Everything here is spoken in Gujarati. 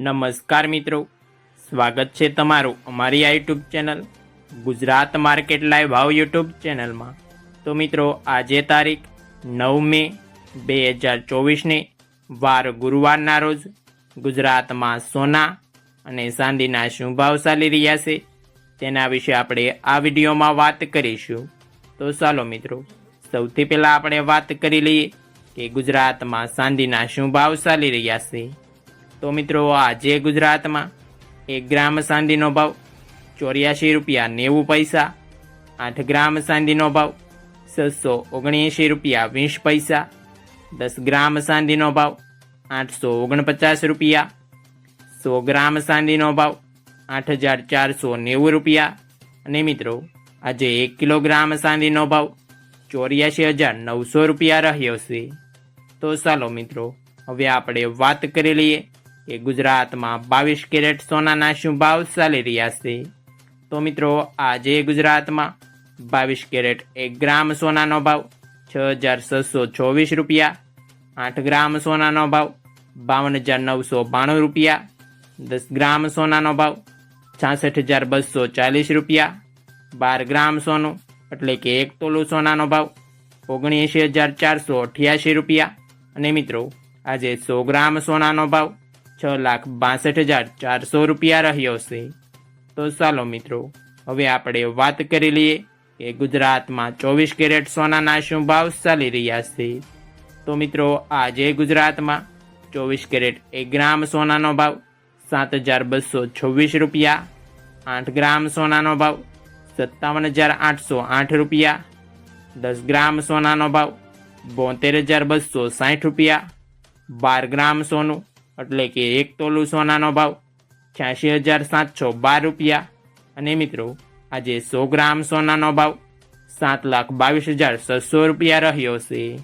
નમસ્કાર મિત્રો. સ્વાગત છે તમારું અમારી આ YouTube channel Gujarat market live ભાવ યુટ્યુબ ચેનલમાં. તો મિત્રો, આજે તારીખ નવ મે બે હજાર ચોવીસને વાર ગુરુવારના રોજ ગુજરાતમાં સોના અને ચાંદીના શું ભાવ ચાલી રહ્યા છે તેના વિશે આપણે આ વિડીયોમાં વાત કરીશું. તો ચાલો મિત્રો, સૌથી પહેલાં આપણે વાત કરી લઈએ કે ગુજરાતમાં ચાંદીના શું ભાવ ચાલી રહ્યા છે. તો મિત્રો, આજે ગુજરાતમાં એક ગ્રામ ચાંદીનો ભાવ ચોર્યાસી રૂપિયા નેવું પૈસા, આઠ ગ્રામ ચાંદીનો ભાવ છસો ઓગણએંશી રૂપિયા વીસ પૈસા, દસ ગ્રામ ચાંદીનો ભાવ આઠસો ઓગણપચાસ રૂપિયા, સો ગ્રામ ચાંદીનો ભાવ આઠ હજાર ચારસો નેવું રૂપિયા. અને મિત્રો, આજે એક કિલોગ્રામ સાંદીનો ભાવ ચોર્યાસી હજાર નવસો રૂપિયા રહ્યો છે. તો ચાલો મિત્રો, હવે આપણે વાત કરી લઈએ કે ગુજરાતમાં બાવીસ કેરેટ સોનાના શું ભાવ ચાલી રહ્યા છે? તો મિત્રો, આજે ગુજરાતમાં બાવીસ કેરેટ એક ગ્રામ સોનાનો ભાવ છ હજાર છસો ચોવીસ રૂપિયા, આઠ ગ્રામ સોનાનો ભાવ બાવન હજાર નવસો બાણું રૂપિયા, દસ ગ્રામ સોનાનો ભાવ છાસઠ હજાર બસો ચાલીસ રૂપિયા, બાર ગ્રામ સોનું એટલે કે એક તોલું સોનાનો ભાવ ઓગણએંશી હજાર ચારસો અઠ્યાસી રૂપિયા. અને મિત્રો, આજે સો ગ્રામ સોનાનો ભાવ છ લાખ બાસઠ હજાર ચારસો રૂપિયા રહ્યો છે. તો ચાલો મિત્રો, હવે આપણે વાત કરી લઈએ કે ગુજરાતમાં ચોવીસ કેરેટ સોનાના શું ભાવ ચાલી રહ્યા છે. તો મિત્રો આજે ગુજરાતમાં ચોવીસ કેરેટ એક ગ્રામ સોનાનો ભાવ સાત હજાર બસો છવ્વીસ રૂપિયા, આઠ ગ્રામ સોનાનો ભાવ સત્તાવન હજાર આઠસો આઠ રૂપિયા, દસ ગ્રામ સોનાનો ભાવ બોતેર હજાર બસો સાઠ રૂપિયા, બાર ગ્રામ સોનું એટલે કે એક તોલું સોનાનો ભાવ છ્યાસી હજાર સાતસો બાર રૂપિયા. અને મિત્રો, આજે સો ગ્રામ સોનાનો ભાવ સાત લાખ બાવીસ હજાર છસો રૂપિયા રહ્યો છે.